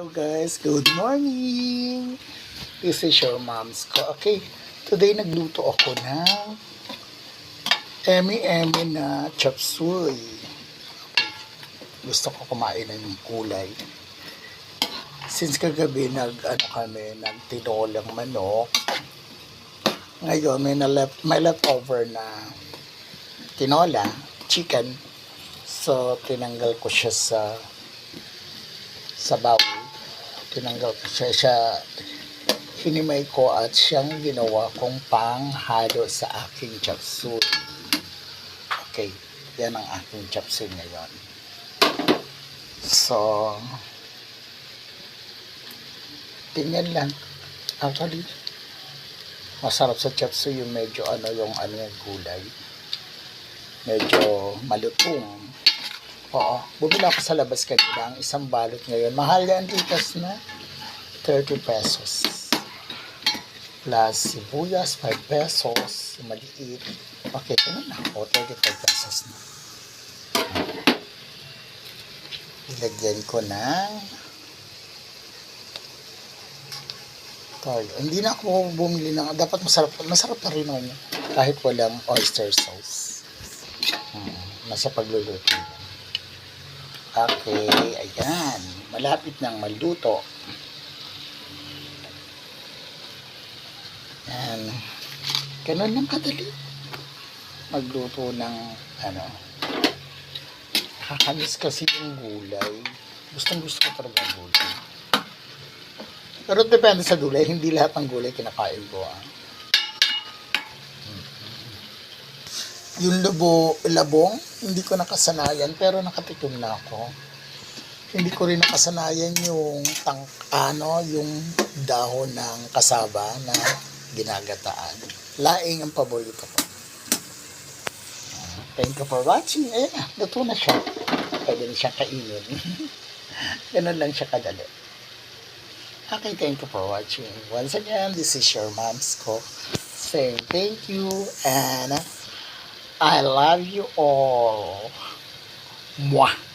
Hello guys, good morning! This is your mom's ko. Okay, today nagluto ako ng emi-emi na chop suey. Gusto ko kumain ng kulay. Since kagabi nag ano kami, nagtinolang manok. Ngayon may na left, may leftover na tinola, chicken. So tinanggal ko siya sa sa bowl. Tinanggal ko siya, siya hinimay ko at siyang ginawa kong panghalo sa aking chop suey. Okay, yan ang aking chop suey ngayon. So, tingnan lang. Actually, masarap sa chop suey yung medyo ano yung ano yung gulay. Medyo malutong. Oo. Bumili ako sa labas kanina. Ang isang balot ngayon. Mahal yan titas na 30 pesos. Plus sibuyas, 5 pesos. Maliit. Okay, ano na. O, 35 pesos na. Ilagyan ko ng toyo. Hindi na ako bumili ng, dapat masarap, masarap pa rin naman yun. Kahit walang oyster sauce. Hmm, nasa pagluluto. Okay, ayan. Malapit nang maluto. Ayan. Ganun lang kadali. Magluto ng ano. Kakamis kasi yung gulay. Gustong gusto ko talaga gulay. Pero depende sa gulay. Hindi lahat ng gulay kinakain ko. Ah. Yung labo, labong, hindi ko nakasanayan pero nakatikim na ako. Hindi ko rin nakasanayan yung tang, ano, yung dahon ng kasaba na ginagataan. Laing ang paborito ko. Ah, Thank you for watching. Eh, luto na siya. Pwede na siyang kainin. Ganun lang siya kadali. Okay, thank you for watching. Once again, this is your mom's cook saying thank you and I love you all. Mwah.